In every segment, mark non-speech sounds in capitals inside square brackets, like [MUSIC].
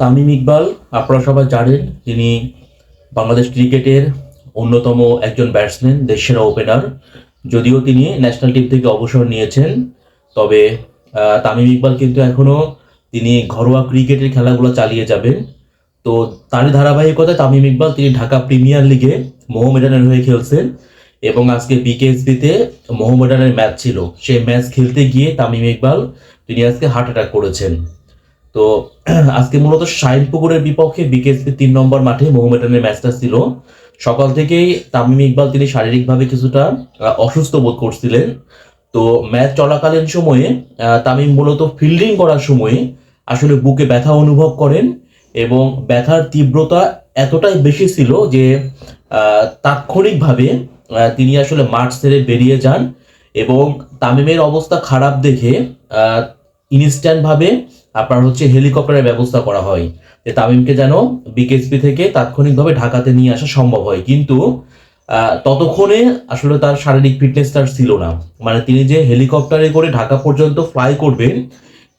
তামিম ইকবাল, আপনারা সবাই জানেন, তিনি বাংলাদেশ ক্রিকেটের অন্যতম একজন ব্যাটসম্যান দেশের ওপেনার যদিও তিনি ন্যাশনাল টিম থেকে অবসর নিয়েছেন, তবে তামিম ইকবাল কিন্তু এখনও তিনি ঘরোয়া ক্রিকেটের খেলাগুলো চালিয়ে যাবেন। তো তারই ধারাবাহিকতায় তামিম ইকবাল, তিনি ঢাকা প্রিমিয়ার লিগে মোহামেডানের হয়ে খেলছেন এবং আজকে বিকেএসপিতে মোহামেডানের ম্যাচ ছিল। সেই ম্যাচ খেলতে গিয়ে তামিম ইকবাল, তিনি আজকে হার্ট অ্যাটাক করেছেন। তো [CLEARS THROAT] আজকে মূলত শাহিনপুকুরের বিপক্ষে বিকেএসপি তিন নম্বর মাঠে মোহামেডানের ম্যাচটা ছিল। সকাল থেকেই তামিম ইকবাল তিনি শারীরিকভাবে কিছুটা অসুস্থ বোধ করছিলেন। তো ম্যাচ চলাকালীন সময়ে তামিম মূলত ফিল্ডিং করার সময়ে আসলে বুকে ব্যথা অনুভব করেন এবং ব্যথার তীব্রতা এতটাই বেশি ছিল যে তাৎক্ষণিকভাবে তিনি আসলে মাঠ ছেড়ে বেরিয়ে যান এবং তামিমের অবস্থা খারাপ দেখে ইনস্ট্যান্টভাবে ভাবে আপনার হচ্ছে হেলিকপ্টারের ব্যবস্থা করা হয়। যে তামিমকে যেন বিকেএসপি থেকে তাৎক্ষণিকভাবে ঢাকাতে নিয়ে আসা সম্ভব হয়। কিন্তু ততক্ষণে আসলে তার শারীরিক ফিটনেস তার ছিল না। মানে তিনি যে হেলিকপ্টারে করে ঢাকা পর্যন্ত ফ্লাই করবেন,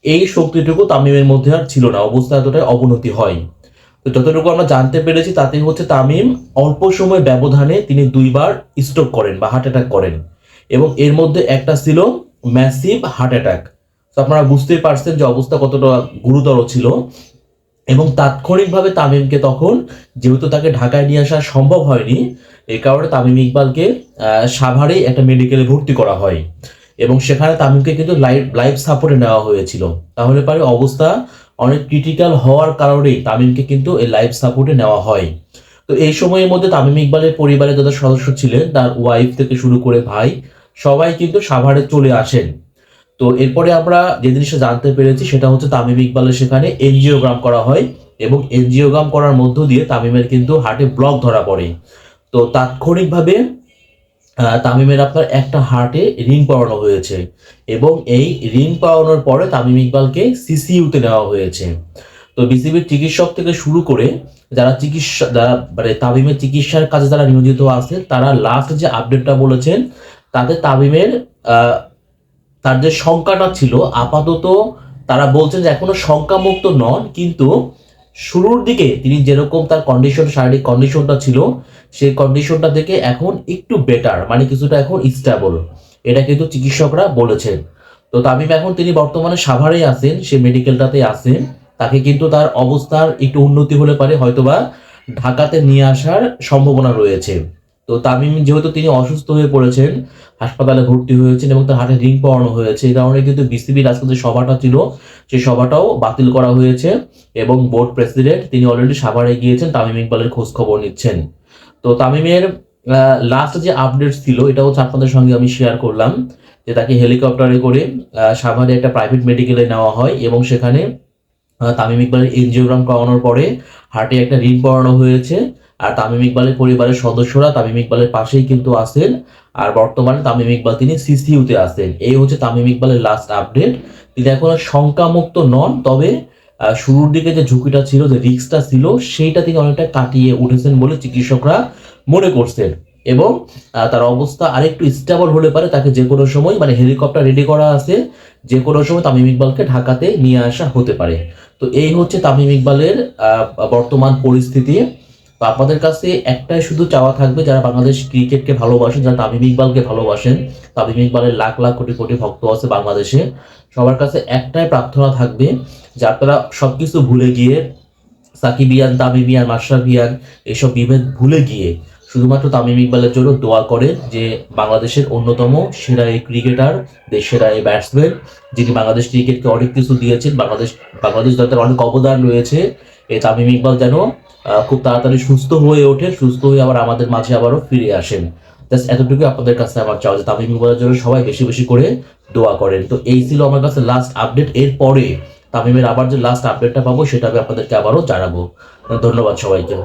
এই শক্তিটুকু তামিমের মধ্যে আর ছিল না। অবস্থা এতটাই অবনতি হয়। তো যতটুকু আমরা জানতে পেরেছি তাতে হচ্ছে তামিম অল্প সময় ব্যবধানে তিনি দুইবার স্ট্রোক করেন বা হার্ট অ্যাটাক করেন। এবং এর মধ্যে একটা ছিল ম্যাসিভ হার্ট অ্যাটাক তো আপনারা বুঝতেই পারছেন যে অবস্থা কতটা গুরুতর ছিল। এবং তাৎক্ষণিকভাবে তামিমকে তখন যেহেতু তাকে ঢাকায় নিয়ে আসা সম্ভব হয়নি এই কারণে তামিম ইকবালকে আহ, সাভারে একটা মেডিকেলে ভর্তি করা হয়। এবং সেখানে তামিমকে কিন্তু লাইভ লাইফ সাপোর্টে নেওয়া হয়েছিল। তাহলে পরে অবস্থা অনেক ক্রিটিক্যাল হওয়ার কারণেই তামিমকে কিন্তু এই লাইফ সাপোর্টে নেওয়া হয়। তো এই সময়ের মধ্যে তামিম ইকবালের পরিবারের যারা সদস্য ছিলেন তার ওয়াইফ থেকে শুরু করে ভাই সবাই কিন্তু সাভারে চলে আসেন। তো এরপরে আমরা যে জিনিসটা জানতে পেরেছি সেটা হচ্ছে তামিম ইকবালের সেখানে এনজিওগ্রাম করা হয় এবং এনজিওগ্রাম করার মধ্য দিয়ে তামিমের কিন্তু হার্টে ব্লক ধরা পড়ে। তো তাৎক্ষণিকভাবে তামিমের আপনার একটা হার্টে রিং পরানো হয়েছে এবং এই রিং পরানোর পরে তামিম ইকবালকে সিসিইউতে নেওয়া হয়েছে। তো বিসিবির চিকিৎসক থেকে শুরু করে যারা চিকিৎসা, যারা মানে তামিমের চিকিৎসার কাজে যারা নিয়োজিত আছে, তারা লাস্ট যে আপডেটটা বলেছেন, তাতে তামিমের তার যে শঙ্কাটা ছিল, আপাতত তারা বলছেন যে এখনও শঙ্কামুক্ত নন, কিন্তু শুরুর দিকে তিনি যেরকম তার কন্ডিশন শারীরিক কন্ডিশনটা ছিল, সেই কন্ডিশনটা থেকে এখন একটু বেটার মানে কিছুটা এখন স্টেবল এটা কিন্তু চিকিৎসকরা বলেছেন। তো তামিম এখন তিনি বর্তমানে সাভারেই আছেন, সে মেডিকেলটাতে আছেন। তাকে কিন্তু তার অবস্থার একটু উন্নতি হলে পারে, হয়তোবা ঢাকাতে নিয়ে আসার সম্ভাবনা রয়েছে। তো তামিম যেহেতু তিনি অসুস্থ হয়ে পড়েছেন, হাসপাতালে ভর্তি হয়েছেন এবং তার হাতে রিং পরানো হয়েছে, এই কারণে কিন্তু বিসিবির আজকে যে সভাটা ছিল, সেই সভাটাও বাতিল করা হয়েছে এবং বোর্ড প্রেসিডেন্ট তিনি অলরেডি সাভারে গিয়েছেন, তামিম ইকবালের খোঁজ খবর নিচ্ছেন। তো তামিমের লাস্ট যে আপডেট ছিল এটা হচ্ছে আপনাদের সঙ্গে আমি শেয়ার করলাম, যে তাকে হেলিকপ্টারে করে সাভারে একটা প্রাইভেট মেডিকেলে নেওয়া হয় এবং সেখানে তামিম ইকবালের এনজিওগ্রাম করানোর পরে হার্টে একটা ঋণ পড়ানো হয়েছে। আর তামিম ইকবালের পরিবারের সদস্যরা তামিম ইকবালের পাশেই কিন্তু আছেন। আর বর্তমানে তামিম ইকবাল তিনি সিসিইউতে আছেন। এই হচ্ছে তামিম ইকবালের লাস্ট আপডেট তিনি এখনও শঙ্কামুক্ত নন, তবে শুরুর দিকে যে ঝুঁকিটা ছিল, যে রিস্কটা ছিল, সেইটা তিনি অনেকটা কাটিয়ে উঠেছেন বলে চিকিৎসকরা মনে করছেন। এবং তার অবস্থা আরেকটু স্টেবল হলে পারে তাকে যে কোনো সময় মানে হেলিকপ্টার রেডি করা আছে, যে কোনো সময় তামিম ইকবালকে ঢাকাতে নিয়ে আসা হতে পারে। তো এই হচ্ছে তামিম ইকবালের বর্তমান পরিস্থিতি। তো আপনাদের কাছে একটাই শুধু চাওয়া থাকবে যারা বাংলাদেশ ক্রিকেটকে ভালোবাসেন, যারা তামিম ইকবালকে ভালোবাসেন। তামিম ইকবালের লাখ লাখ কোটি কোটি ভক্ত আছে বাংলাদেশে। সবার কাছে একটাই প্রার্থনা থাকবে যে আপনারা সবকিছু ভুলে গিয়ে সাকিবিয়ান তামিমিয়ান মাশরাফিয়ান এসব বিভেদ ভুলে গিয়ে শুধুমাত্র তামিম ইকবালের জন্য দোয়া করে যে বাংলাদেশের অন্যতম সেরা এই ক্রিকেটার সেরা এই ব্যাটসম্যান যিনি বাংলাদেশ ক্রিকেটকে অনেক কিছু দিয়েছেন, বাংলাদেশ বাংলাদেশ দলের অনেক অবদান রয়েছে, এই তামিম ইকবাল যেন খুব তাড়াতাড়ি সুস্থ হয়ে ওঠে, সুস্থ হয়ে আবার আমাদের মাঝে আবারও ফিরে আসেন। জাস্ট এতটুকু আপনাদের কাছে আমার চাওয়া যে তামিম ইকবালের জন্য সবাই বেশি বেশি করে দোয়া করেন। তো এই ছিল আমার কাছে লাস্ট আপডেট এর পরে তামিমের আবার যে লাস্ট আপডেটটা পাবো, সেটা আমি আপনাদেরকে আবারও জানাব। ধন্যবাদ সবাইকে।